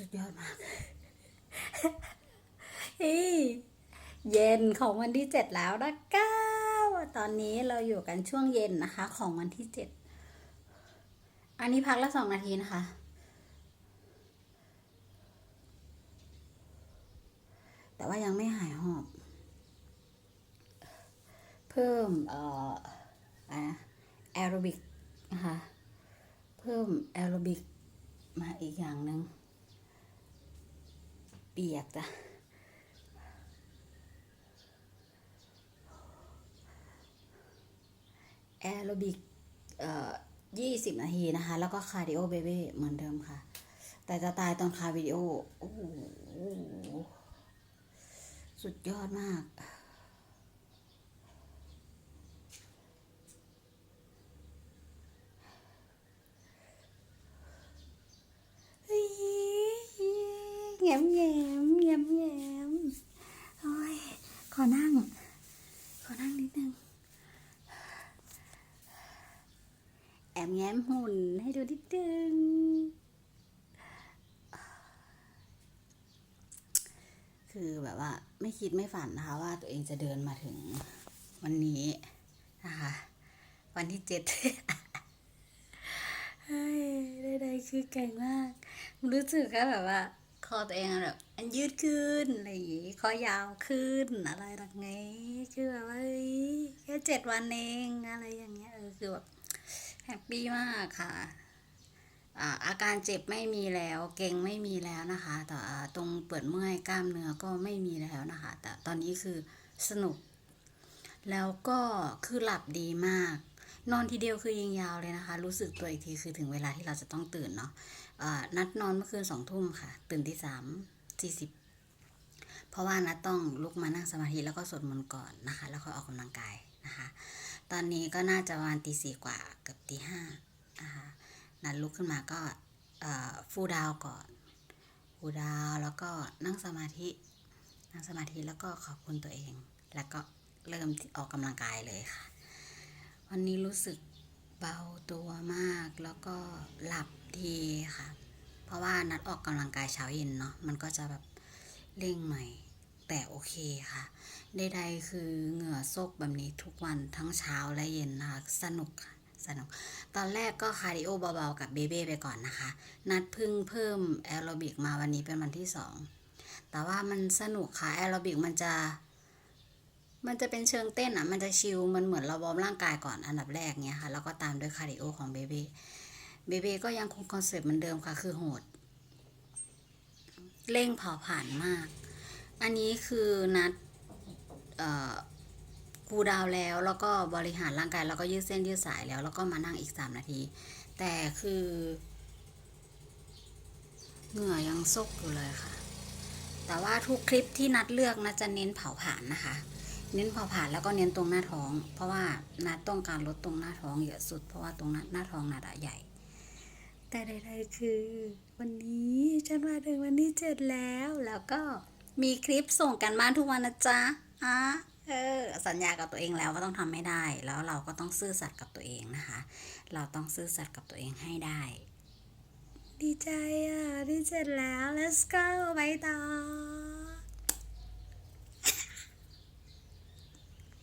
สุดยอดมากเย็นของวันที่เจ็ดแล้วนะก้าวตอนนี้เราอยู่กันช่วงเย็นนะคะ ของวันที่เจ็ดอันนี้พักละสองนาทีนะคะ แต่ว่ายังไม่หายหอบ เพิ่มเอ่อแอโรบิกนะคะ เพิ่มแอโรบิกมาอีกอย่างหนึ่ง ปียกจ้ะแอโรบิกเอ่อยี่สิบนาทีนะคะ แล้วก็คาร์ดิโอเบเบ้เหมือนเดิมค่ะ แต่จะตายตอนคาร์วิดีโอ โอ้โห สุดยอดมาก แง้มแง้มแง้มแง้มโอ้ยขอนั่ง ขอนั่งนิดนึง แอบแง้มหุ่นให้ดูนิดนึงคือแบบว่าไม่คิดไม่ฝันนะคะ ว่าตัวเองจะเดินมาถึงวันนี้นะคะ วันที่เจ็ดเฮ้ยใดๆคือเก่งมาก รู้สึกแค่แบบว่า คอตัวเองอะแบบอันยืดขึ้นอะไรอย่างงี้คอยาวขึ้นอะไรต่างไงคือแบบว่าแค่เจ็ดวันเองอะไรอย่างเงี้ยเออคือแบบแฮปปี้มากค่ะอ่าอาการเจ็บไม่มีแล้ว เก่งไม่มีแล้วนะคะ แต่ตรงเปิดเมื่อยกล้ามเนื้อก็ไม่มีแล้วนะคะ แต่ตอนนี้คือสนุก แล้วก็คือหลับดีมาก นอนทีเดียวคือยิงยาวเลยนะคะ รู้สึกตัวอีกทีคือถึงเวลาที่เราจะต้องตื่นเนาะ นัดนอนเมื่อคืนสองทุ่มค่ะ ตื่นที่สามสี่สิบเพราะว่านัดต้องลุกมานั่งสมาธิแล้วก็สวดมนต์ก่อนนะคะ แล้วค่อยออกกำลังกายนะคะ ตอนนี้ก็น่าจะประมาณตีสี่กว่าเกือบตีห้านะคะนัดลุกขึ้นมาก็ฟูดาวก่อนฟูดาวแล้วก็นั่งสมาธิ นั่งสมาธิแล้วก็ขอบคุณตัวเอง แล้วก็เริ่มออกกำลังกายเลยค่ะ วันนี้รู้สึกเบาตัวมากแล้วก็หลับ ดีค่ะ เพราะว่านัดออกกำลังกายเช้าเย็นเนาะมันก็จะแบบเร่งหน่อยแต่โอเคค่ะใดๆคือเหงื่อซกแบบนี้ทุกวันทั้งเช้าและเย็นนะคะสนุกค่ะสนุก ตอนแรกก็คาร์ดิโอเบาๆกับเบเบ้ไปก่อนนะคะ นัดพึ่งเพิ่มแอโรบิกมาวันนี้เป็นวันที่สอง แต่ว่ามันสนุกค่ะแอโรบิกมันจะ มันจะเป็นเชิงเต้นอะ มันจะชิล มันเหมือนเราวอร์มร่างกายก่อนอันดับแรกเนี้ยค่ะ แล้วก็ตามด้วยคาร์ดิโอของเบเบ้ เบเบก็ยังคงคอนเซปต์เหมือนเดิมค่ะ คือโหด เร่งเผาผ่านมาก อันนี้คือนัดกูดาวแล้ว แล้วก็บริหารร่างกาย แล้วก็ยืดเส้นยืดสายแล้ว แล้วก็มานั่งอีกสามนาที แต่คือ เหงื่อยังซกอยู่เลยค่ะ แต่ว่าทุกคลิปที่นัดเลือกนะจะเน้นเผาผ่านนะคะ เน้นเผาผ่านแล้วก็เน้นตรงหน้าท้อง เพราะว่านัดต้องการลดตรงหน้าท้องเยอะสุด เพราะว่าตรงหน้าหน้าท้องนัดใหญ่ แต่ใดๆคือ วันนี้ฉันมาถึงวันที่เจ็ดแล้ว แล้วก็มีคลิปส่งกันบ้านทุกวันนะจ๊ะอะเออสัญญากับตัวเองแล้วว่าต้องทำไม่ได้ แล้วเราก็ต้องซื่อสัตย์กับตัวเองนะคะ เราต้องซื่อสัตย์กับตัวเองให้ได้ ดีใจอะที่เจ็ดแล้ว let's go ไปต่อ